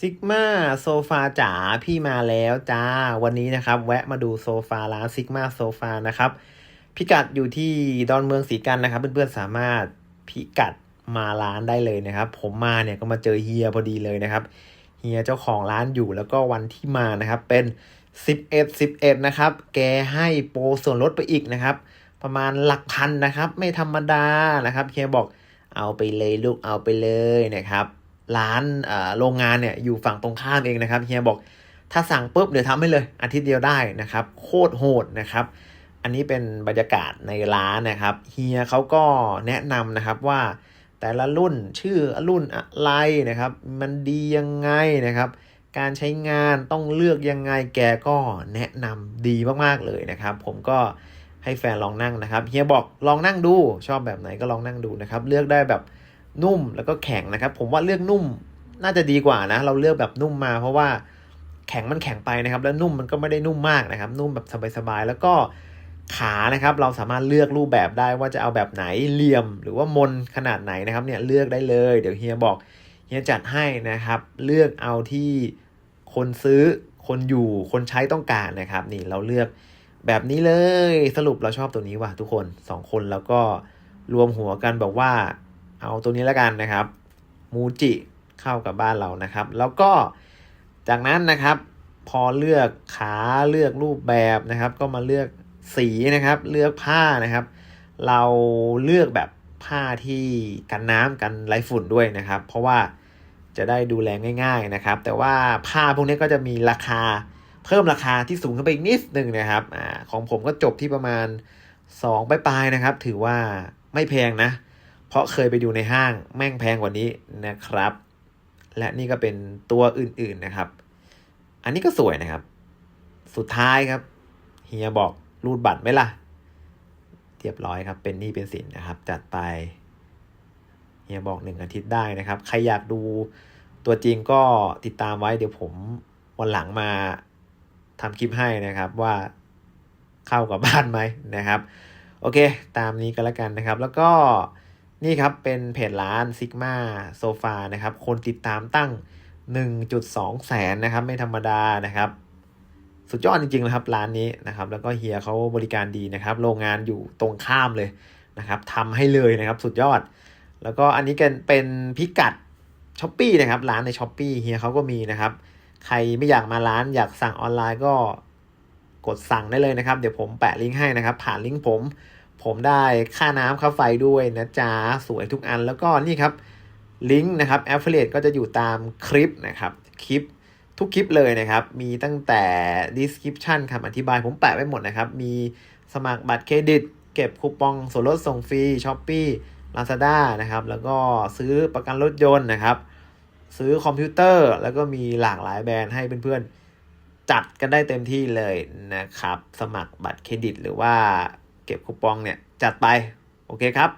ซิกมาโซฟาจ๋าพี่มาแล้วจ้า วันนี้นะครับ แวะมาดูโซฟาร้านซิกมาโซฟานะครับ พิกัดอยู่ที่ดอนเมืองสีกันนะครับ เพื่อนๆสามารถพิกัดมาร้านได้เลยนะครับ ผมมาเนี่ยก็มาเจอเฮียพอดีเลยนะครับเฮียเจ้าของร้านอยู่แล้วก็วันที่มานะครับเป็น 11 11 นะครับ แกให้โปรส่วนลดไปอีกนะครับ ประมาณหลักพันนะครับ ไม่ธรรมดานะครับเฮียบอกเอาไปเลยลูกเอาไปเลยนะครับ ร้านโรงงานเนี่ยอยู่ฝั่งตรงข้ามเองนะครับเฮียบอกถ้าสั่งปุ๊บเดี๋ยวทำให้เลยอาทิตย์เดียวได้นะครับ โคตรโหดนะครับ อันนี้เป็นบรรยากาศในร้านนะครับเฮียเขาก็แนะนำนะครับว่าแต่ละรุ่นชื่อรุ่นอะไรนะครับ มันดียังไงนะครับ การใช้งานต้องเลือกยังไงแกก็แนะนำดีมากๆเลยนะครับ ผมก็ให้แฟนลองนั่งนะครับเฮียบอกลองนั่งดูชอบแบบไหนก็ลองนั่งดูนะครับ เลือกได้แบบ นุ่มแล้วก็แข็งนะครับ ผมว่าเลือกนุ่มน่าจะดีกว่านะ เราเลือกแบบนุ่มมา เพราะว่าแข็งมันแข็งไปนะครับ แล้วนุ่มมันก็ไม่ได้นุ่มมากนะครับ นุ่มแบบสบายๆแล้วก็ขานะครับ เราสามารถเลือกรูปแบบได้ว่าจะเอาแบบไหนเหลี่ยม หรือว่ามนขนาดไหนนะครับ เนี่ยเลือกได้เลยเดี๋ยวเฮียบอกเฮียจัดให้นะครับ เลือกเอาที่คนซื้อคนอยู่คนใช้ต้องการนะครับ นี่เราเลือกแบบนี้เลยสรุปเราชอบตัวนี้ว่ะทุกคนสองคนแล้วก็รวมหัวกันบอกว่า เอาตัวนี้แล้วกันนะครับมูจิเข้ากับบ้านเรานะครับ แล้วก็จากนั้นนะครับ พอเลือกขาเลือกรูปแบบนะครับ ก็มาเลือกสีนะครับ เลือกผ้านะครับ เราเลือกแบบผ้าที่กันน้ำกันไรฝุ่นด้วยนะครับ เพราะว่าจะได้ดูแลง่าย ๆนะครับ แต่ว่าผ้าพวกนี้ก็จะมีราคาเพิ่มราคาที่สูงขึ้นไปอีกนิดนึงนะครับอของผมก็จบที่ประมาณ2ปลายๆนะครับ ถือว่าไม่แพงนะ เพราะเคยไปดูในห้างแม่งแพงกว่านี้นะครับ และนี่ก็เป็นตัวอื่นๆนะครับ อันนี้ก็สวยนะครับ สุดท้ายครับเฮียบอกรูดบัตรไหมล่ะเรียบร้อยครับ เป็นหนี้เป็นสินนะครับ จัดไปเฮียบอกหนึ่งอาทิตย์ได้นะครับ ใครอยากดูตัวจริงก็ติดตามไว้เดี๋ยวผมวันหลังมาทำคลิปให้นะครับว่าเข้ากับบ้านไหมนะครับ โอเค ตามนี้ก็แล้วกันนะครับ แล้วก็ นี่ครับเป็นเพจร้าน Sigma Sofa นะครับ คนติดตามตั้ง 1.2 แสนนะครับ ไม่ธรรมดานะครับ สุดยอดจริงๆนะครับร้านนี้นะครับ แล้วก็เฮียเขาบริการดีนะครับ โรงงานอยู่ตรงข้ามเลยนะครับทำให้เลยนะครับ สุดยอด แล้วก็อันนี้กันเป็นพิกัดช้อปปีนะครับ ร้านในช้อปปีเฮียเขาก็มีนะครับ ใครไม่อยากมาร้านอยากสั่งออนไลน์ก็กดสั่งได้เลยนะครับ เดี๋ยวผมแปะลิงก์ให้นะครับ ผ่านลิงก์ผม ผมได้ค่าน้ำค่าไฟด้วยนะจ๊ะ สวยทุกอันแล้วก็นี่ครับลิงก์นะครับ Affiliate ก็จะอยู่ตามคลิปนะครับคลิปทุกคลิปเลยนะครับ มีตั้งแต่ description คำอธิบายผมแปะไว้หมดนะครับ มีสมัครบัตรเครดิต เก็บคูปองส่วนลดส่งฟรี s h อ p e e Lazada นะครับ แล้วก็ซื้อประกันรถยนต์นะครับ ซื้อคอมพิวเตอร์ แล้วก็มีหลากหลายแบรนด์ให้เพื่อนๆ จัดกันได้เต็มที่เลยนะครับ สมัครบัตรเครดิตหรือว่า เก็บคูปองเนี่ยจัดไป โอเคครับ